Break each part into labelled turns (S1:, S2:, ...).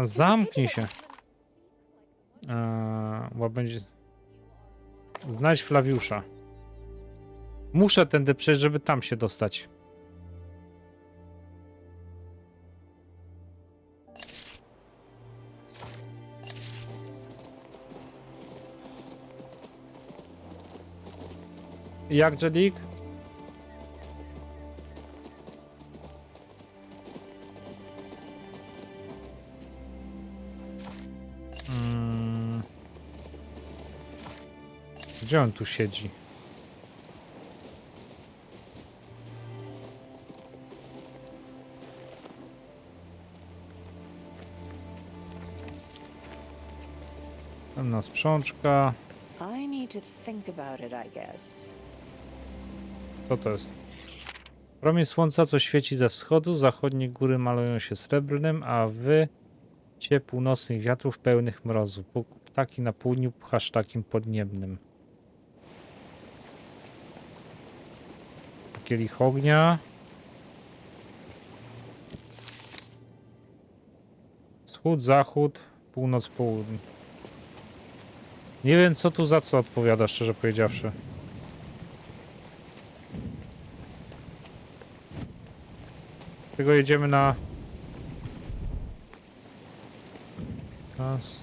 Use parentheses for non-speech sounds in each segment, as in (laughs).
S1: A zamknij się. Eee, będzie... Znajdź Flawiusza. Muszę tędy przejść, żeby tam się dostać. Jak Jedik? Gdzie on tu siedzi? Tam sprzączka.
S2: I need to think about it, I guess.
S1: Co to jest? Promień słońca, co świeci ze wschodu, zachodnie góry malują się srebrnym, a wy cie północnych wiatrów pełnych mrozu. Ptaki na południu pchaszczakiem podniebnym. Kielich ognia. Wschód, zachód, północ, południe. Nie wiem, co tu za co odpowiada, szczerze powiedziawszy. Tego jedziemy na... Raz.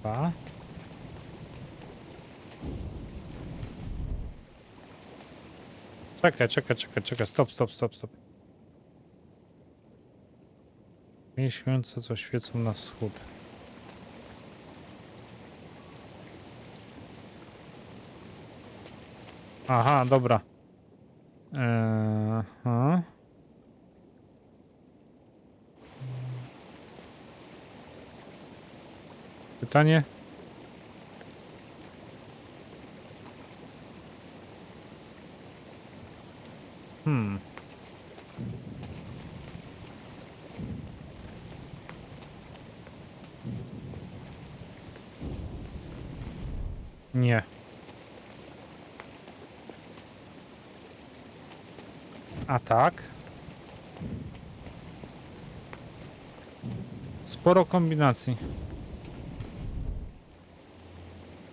S1: Dwa. Czekaj, czekaj, czekaj, czekaj. Stop, stop, stop, stop. Miesiące, co świecą na wschód. Aha, dobra. Eee, aha. Pytanie? Hmm. Nie. A tak. Sporo kombinacji.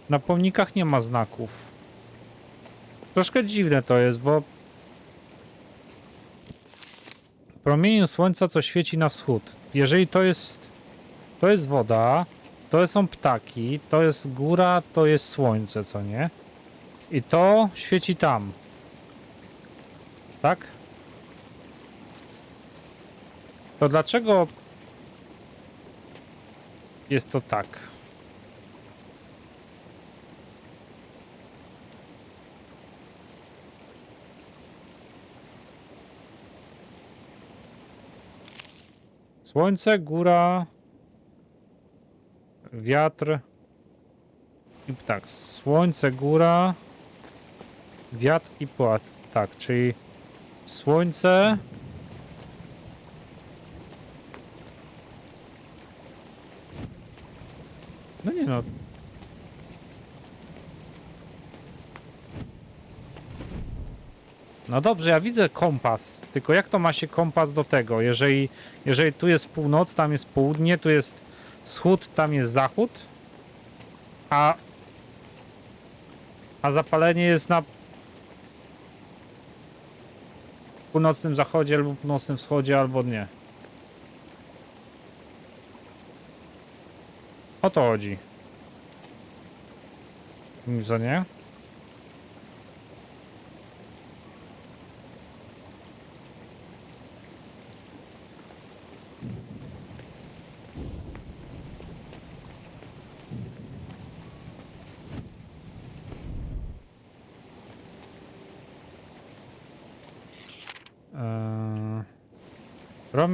S1: Na pomnikach nie ma znaków. Troszkę dziwne to jest, bo promieniu słońca, co świeci na wschód. Jeżeli to jest to jest woda, to są ptaki, to jest góra, to jest słońce, co nie? I to świeci tam. Tak? To dlaczego jest to tak? Słońce, góra, wiatr i tak. Słońce, góra, wiatr i płat. Tak, czyli słońce. No nie no. No dobrze, ja widzę kompas. Tylko jak to ma się kompas do tego? Jeżeli, jeżeli tu jest północ, tam jest południe, tu jest wschód, tam jest zachód, a, a zapalenie jest na północnym zachodzie albo północnym wschodzie, albo nie. O to chodzi. Co nie?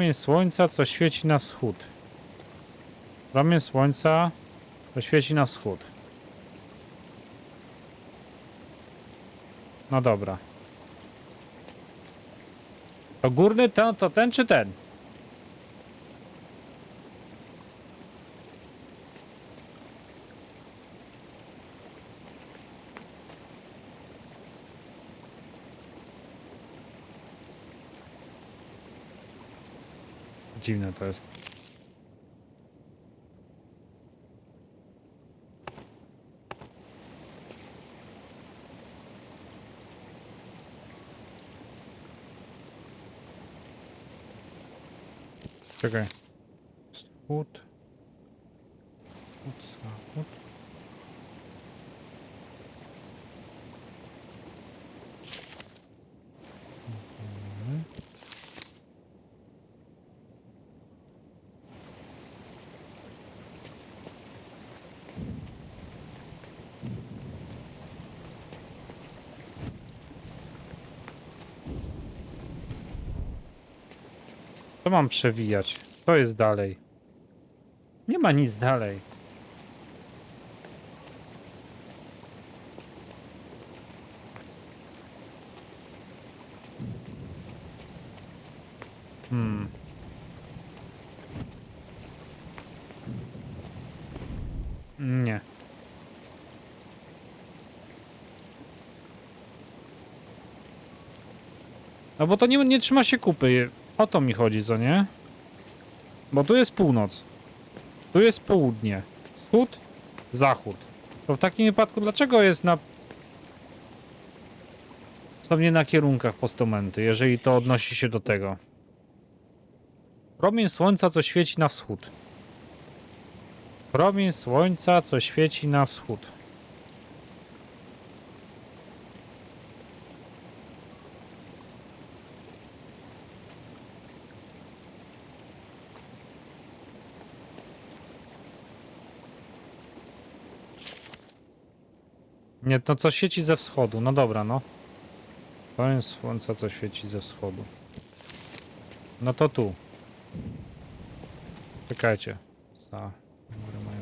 S1: Promień słońca, co świeci na wschód. Promień słońca, co świeci na wschód. No dobra. To górny ten, to ten czy ten? Dziwne to jest. Czekaj. Wschód. Wschód, zachód. Mhm. Co mam przewijać? Co jest dalej? Nie ma nic dalej. Hmm. Nie. No bo to nie, nie trzyma się kupy. O to mi chodzi, co nie? Bo tu jest północ. Tu jest południe. Wschód, zachód. To w takim wypadku dlaczego jest na... Są nie na kierunkach postumenty, jeżeli to odnosi się do tego. Promień słońca, co świeci na wschód. Promień słońca, co świeci na wschód. Nie, to co świeci ze wschodu. No dobra, no. Promień słońca, co świeci ze wschodu. No to tu. Czekajcie. Za numery mają.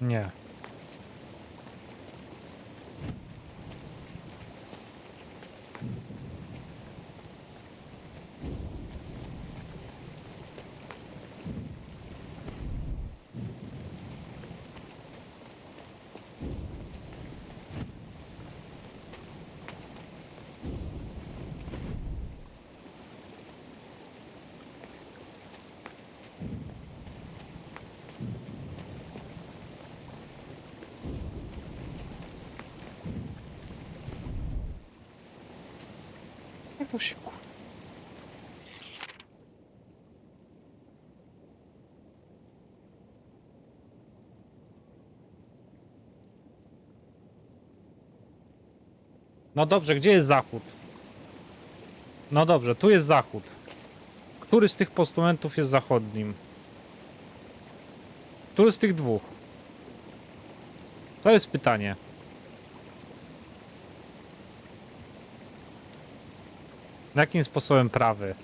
S1: Nie. Jak to się kur... No dobrze, gdzie jest zachód? No dobrze, tu jest zachód. Który z tych postumentów jest zachodnim? Który z tych dwóch? To jest pytanie. Jakim sposobem prawy?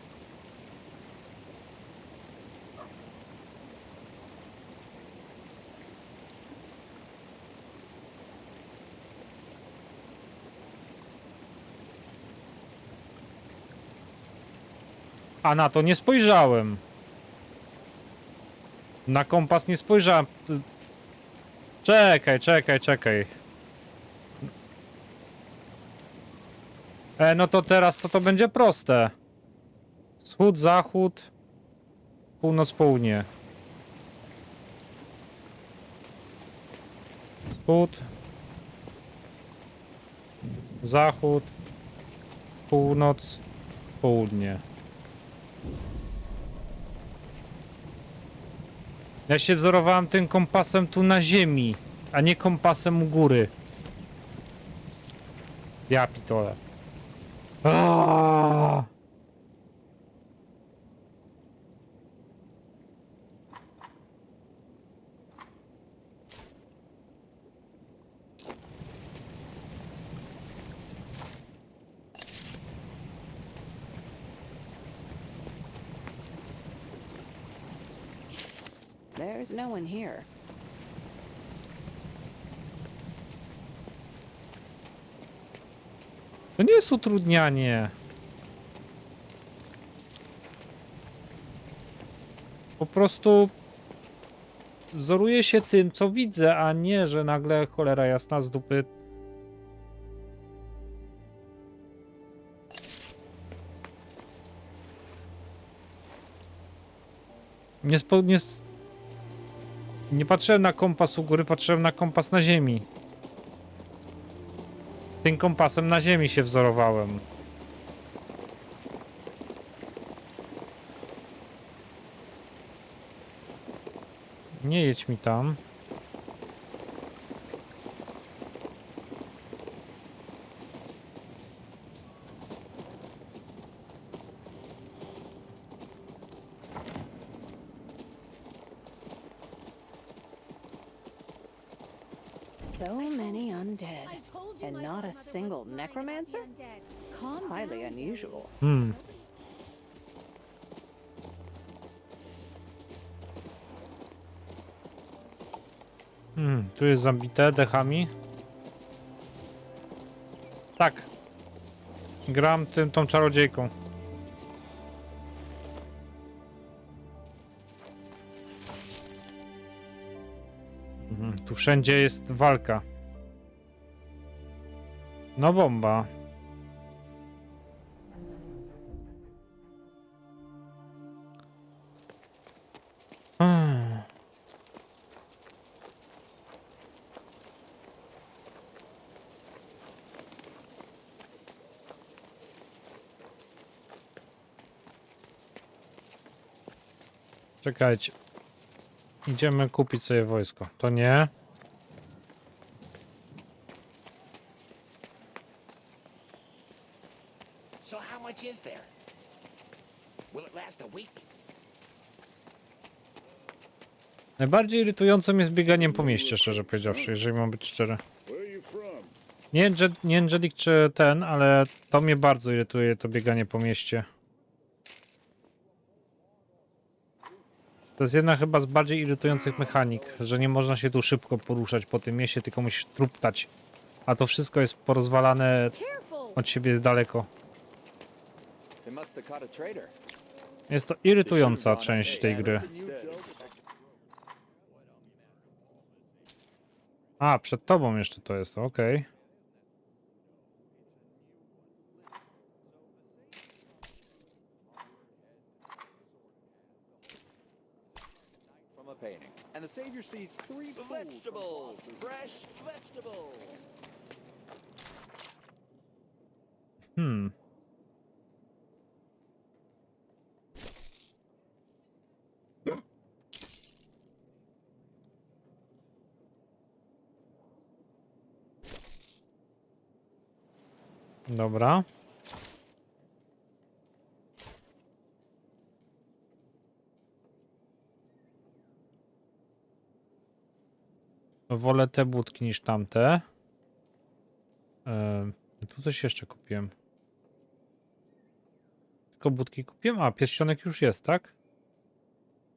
S1: A na to nie spojrzałem. Na kompas nie spojrzałem. Czekaj, czekaj, czekaj. E, no to teraz to to będzie proste. Wschód, zachód, północ, południe. Wschód, zachód, północ, południe. Ja się wzorowałem tym kompasem tu na ziemi, a nie kompasem u góry. Ja pitole. Aaaa!
S2: There's no one here.
S1: To nie jest utrudnianie. Po prostu wzoruję się tym, co widzę, a nie, że nagle cholera jasna z dupy. Nie, spo, nie, nie patrzyłem na kompas u góry, patrzyłem na kompas na ziemi. Tym kompasem na ziemi się wzorowałem. Nie jedź mi tam.
S2: So many undead.
S3: I told you
S2: And
S3: my
S2: not a
S3: grandmother
S2: single necromancer? Highly unusual.
S1: Hmm. Hmm, tu jest zabite dechami. Tak. Gram tym, tą czarodziejką. Mhm, tu wszędzie jest walka. No bomba. Hmm. Czekajcie. Idziemy kupić sobie wojsko. To nie.
S4: So how much is there? Will it last a week?
S1: Najbardziej irytującym jest bieganiem po mieście, szczerze powiedziawszy, jeżeli mam być szczery. Nie, nie Angelic czy ten, ale to mnie bardzo irytuje, to bieganie po mieście. To jest jedna chyba z bardziej irytujących mechanik, że nie można się tu szybko poruszać po tym mieście, tylko musisz truptać. A to wszystko jest porozwalane od siebie daleko. Jest to irytująca część tej gry. A, przed tobą jeszcze to jest, okej.
S5: Painting. And the Savior sees three
S4: Vegetables! Fresh vegetables!
S1: Hmm. Dobra. Wolę te budki niż tamte. Ehm, tu coś jeszcze kupiłem. Tylko budki kupiłem? A, pierścionek już jest, tak?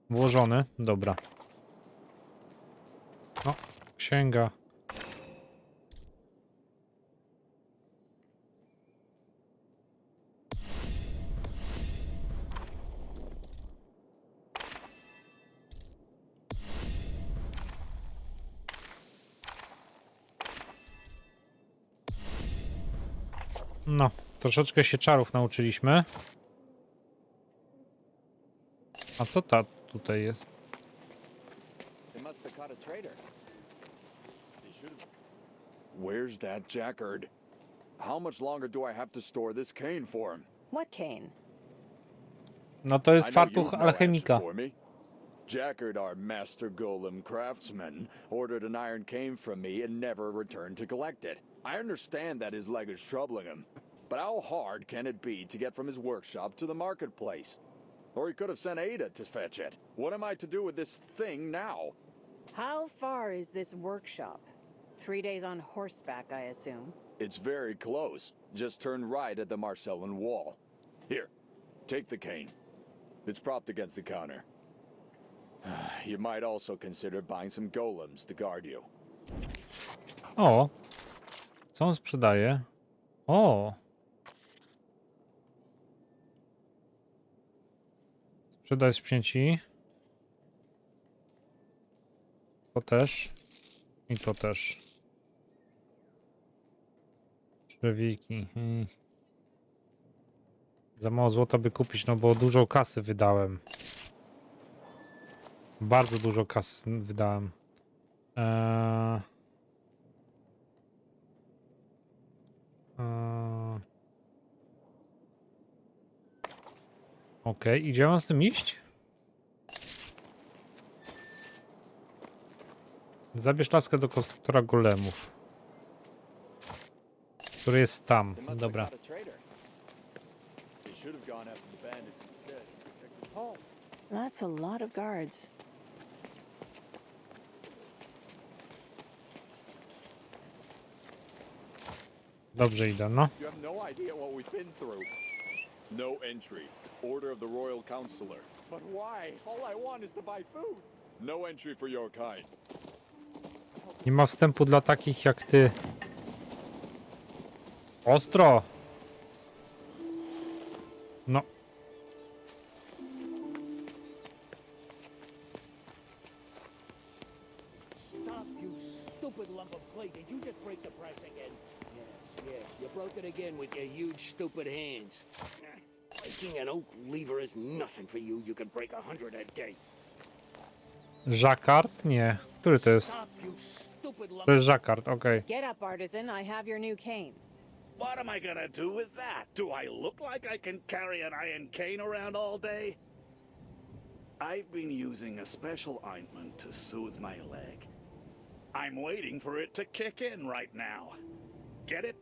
S1: Włożony. Dobra. No, księga. No, troszeczkę się czarów nauczyliśmy. A co ta tutaj jest?
S6: Where's that Jackard? How much longer do I have to store this cane for him?
S2: What cane?
S1: No to jest fartuch alchemika.
S6: Jackard, our master golem craftsman, ordered an iron cane from me and never returned to collect it. I understand that his leg is troubling him, but how hard can it be to get from his workshop to the marketplace? Or he could have sent Ada to fetch it. What am I to do with this thing now?
S2: How far is this workshop? Three days on horseback, I assume.
S6: It's very close. Just turn right at the Marcellan wall. Here, take the cane. It's propped against the counter. (sighs) You might also consider buying some golems to guard you.
S1: O! Co on sprzedaje? O! Sprzedaj sprzęci. To też. I to też. Przewiki. hmm. Za mało złota by kupić, no bo dużo kasy wydałem. Bardzo dużo kasy wydałem. Eee... Eee... Okej, idzie mam z tym iść? Zabierz laskę do konstruktora golemów. Który jest tam. Dobra.
S2: That's a lot of guards.
S1: Dobrze idę, no.
S6: You have no idea what we've been through. No entry. Order of the Royal Counselor. But why? All I want is to buy food. No entry for your kind.
S1: Nie ma wstępu dla takich jak ty. Ostro! No,
S3: Stop, you stupid lump of clay. Did you just break the press again? Yes, yes. You broke it again with your huge, stupid hands. Breaking an oak lever is nothing for you. You can break a hundred a day.
S1: Jacquard? Nie. Który to jest?
S3: Stop, you stupid lump
S1: To jest Jacquard, okej.
S2: Get up, artisan. I have your new cane.
S7: What am I gonna do with that? Do I look like I can carry an iron cane around all day? I've been using a special ointment to soothe my leg. I'm waiting for it to kick in right now. Get it?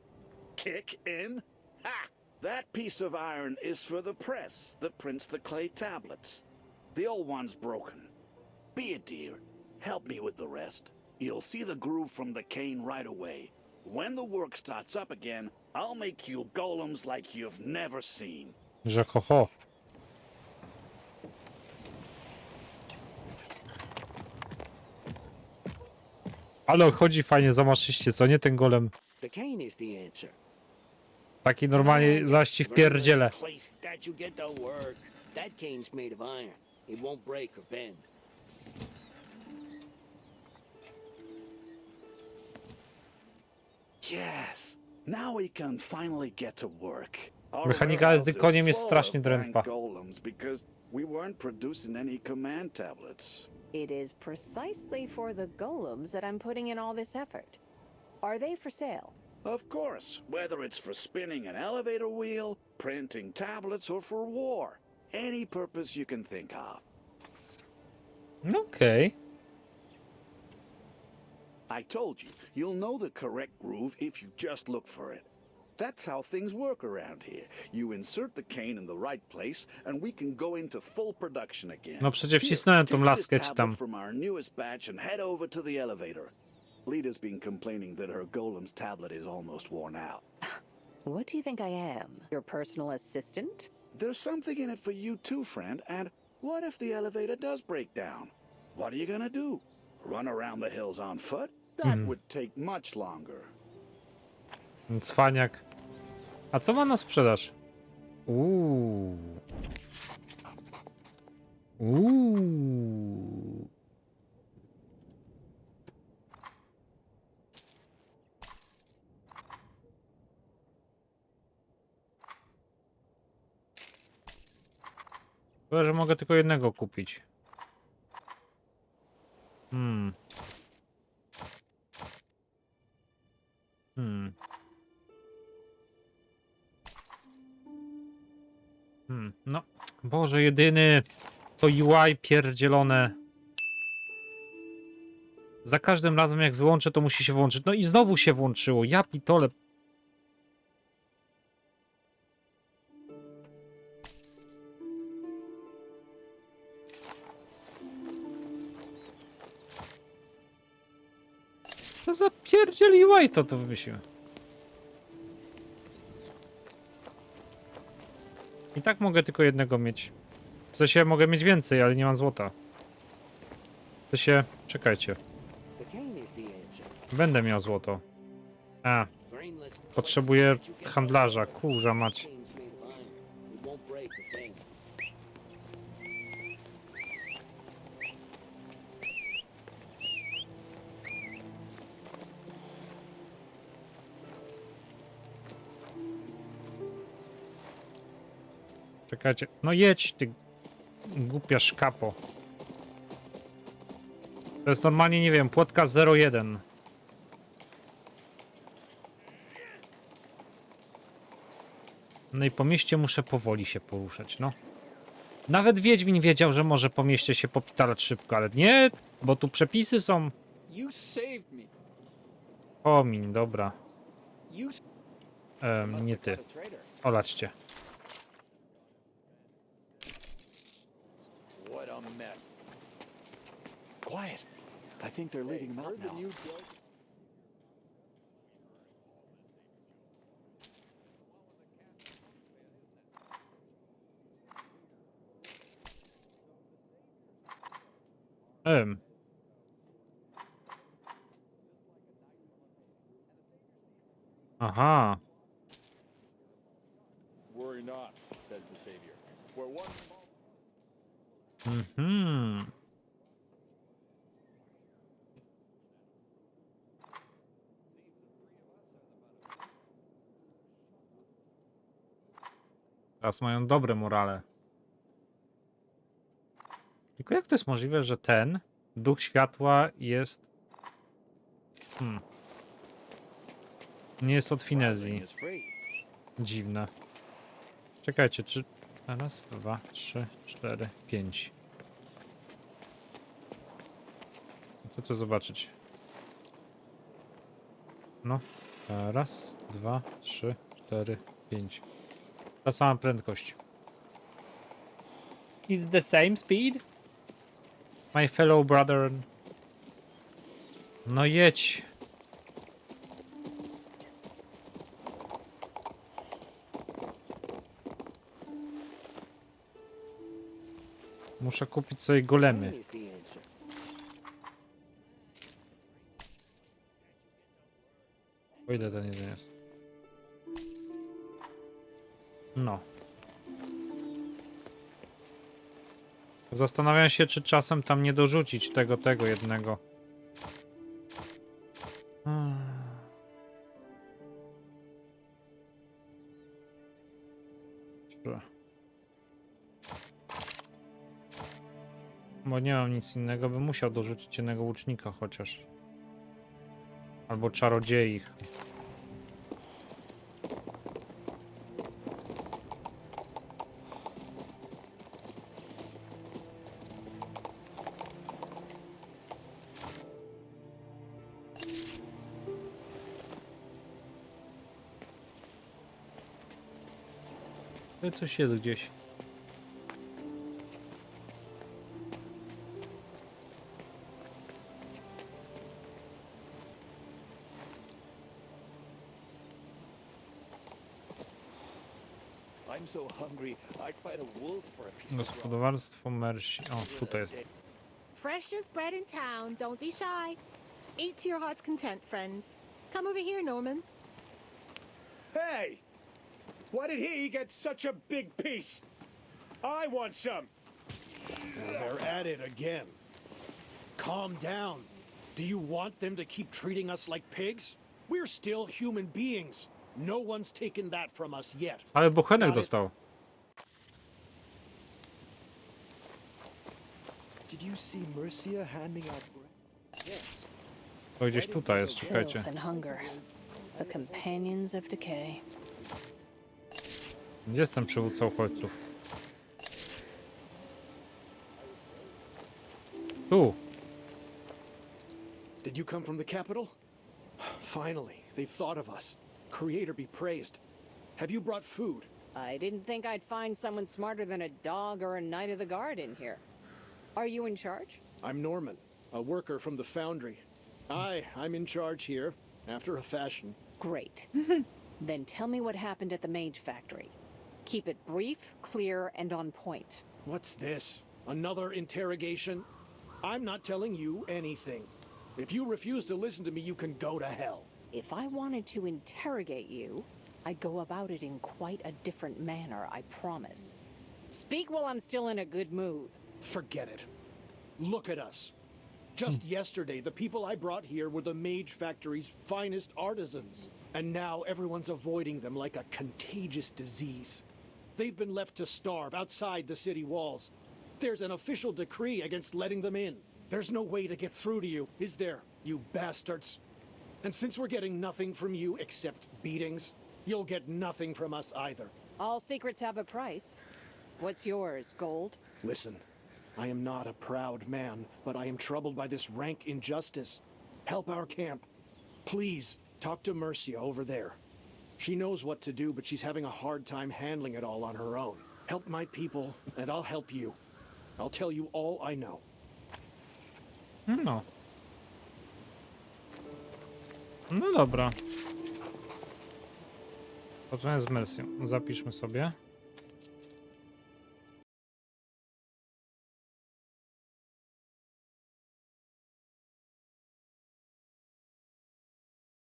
S7: Kick in? Ha! That piece of iron is for the press that prints the clay tablets. The old one's broken. Be a dear. Help me with the rest. You'll see the groove from the cane right away. When the work starts up again, I'll make you golems like you've never seen.
S1: Że ho ho. Ale chodzi fajnie, zamaszyście, co nie ten golem?
S3: The cane is the answer.
S1: Taki normalnie zaś ci wpierdzielę.
S7: Yes. Now we can finally get to work.
S1: Mechanika z koniem jest strasznie drętwa.
S7: golems because we weren't producing any command tablets.
S2: It is precisely for the golems that I'm putting in all this effort. Are they for sale?
S7: Of course, whether it's for spinning an elevator wheel, printing tablets, or for war. Any purpose you can think of.
S1: Okay.
S7: I told you, you'll know the correct groove if you just look for it. That's how things work around here. You insert the cane in the right place, and we can go into full production again.
S1: No przecież wcisnąłem tą laskę
S7: tablet
S1: tam.
S7: from our newest batch and head over to the elevator. Lita's been complaining that her golem's tablet is almost worn out. (laughs)
S2: What do you think I am? Your personal assistant?
S7: There's something in it for you too, friend. And what if the elevator does break down? What are you gonna do? Run around the hills on foot? That mhm. would take much longer.
S1: Cwaniak. A co ma na sprzedaż? Uuu. Uuu. Chyba, że mogę tylko jednego kupić. Hmm. Hmm. Hmm, no, Boże, jedyny to UI pierdzielone. Za każdym razem jak wyłączę, to musi się włączyć. No i znowu się włączyło. Ja pitole. Co za UI to to wymyśliłem. I tak mogę tylko jednego mieć. W sensie mogę mieć więcej, ale nie mam złota. W sensie, czekajcie. Będę miał złoto. A, potrzebuję handlarza, kurza mać. Czekajcie. No jedź, ty głupia szkapo. To jest normalnie, nie wiem, płotka 01. No i po mieście muszę powoli się poruszać, no. Nawet Wiedźmin wiedział, że może po mieście się popitalać szybko, ale nie, bo tu przepisy są. Pomiń, dobra.
S3: Must
S1: nie ty.
S3: caught
S6: Quiet. I think they're leading him out
S3: Heard the
S6: now.
S3: new joke.
S1: Em. Aha.
S6: Worry not, says the savior. We're one
S1: Mhm. Teraz mają dobre morale. Tylko jak to jest możliwe, że ten duch światła jest. Hmm. Nie jest od Finezji. Dziwne. Czekajcie, czy. Raz, dwa, trzy, cztery, pięć. Co chcę zobaczyć? No. Raz, dwa, trzy, cztery, pięć. Ta sama prędkość. Is the same speed? My fellow brother. No jedź. Muszę kupić sobie golemy. O ile to nie jest? No. Zastanawiam się, czy czasem tam nie dorzucić tego, tego jednego. Bo nie mam nic innego, bym musiał dorzucić jednego łucznika chociaż. Albo czarodziei.
S3: A piece of raw
S1: Gospodarstwo Mersi. O, tutaj jest.
S8: Freshest bread in town. Don't be shy. Eat to your heart's content, friends. Come over here, Norman.
S9: Hey! Why did he get such a big piece? I want some.
S10: They're at it again. Calm down. Do you want them to keep treating us like pigs? We're still human beings. No one's taken that from us yet.
S1: Ale bochenek
S10: Got it.
S1: dostał.
S9: Did you see Mercia handing out bread?
S11: Yes.
S1: To gdzieś tutaj jest, czekajcie.
S2: Filth and hunger. The companions of decay.
S1: Gdzie jest ten przywódca uchodźców? Tu.
S10: Did you come from the capital? Finally, they've thought of us. Creator be praised. Have you brought food?
S2: I didn't think I'd find someone smarter than a dog or a knight of the guard in here. Are you in charge?
S10: I'm Norman, a worker from the foundry. I, I'm in charge here, after a fashion.
S2: Great. (laughs) then tell me what happened at the Mage Factory. Keep it brief, clear, and on point.
S10: What's this? Another interrogation? I'm not telling you anything. If you refuse to listen to me, you can go to hell.
S2: If I wanted to interrogate you, I'd go about it in quite a different manner, I promise. Speak while I'm still in a good mood.
S10: Forget it. Look at us. Just hmm. yesterday, the people I brought here were the Mage Factory's finest artisans. And now everyone's avoiding them like a contagious disease. They've been left to starve outside the city walls. There's an official decree against letting them in. There's no way to get through to you, is there, you bastards? And since we're getting nothing from you except beatings, you'll get nothing from us either.
S2: All secrets have a price. What's yours, gold?
S10: Listen, I am not a proud man, but I am troubled by this rank injustice. Help our camp. Please, talk to Mercia over there. She knows what to do, but she's having a hard time handling it all on her own. Help my people, and I'll help you. I'll tell you all I know.
S1: No. No dobra. Poczekaj z Mercją. Zapiszmy sobie.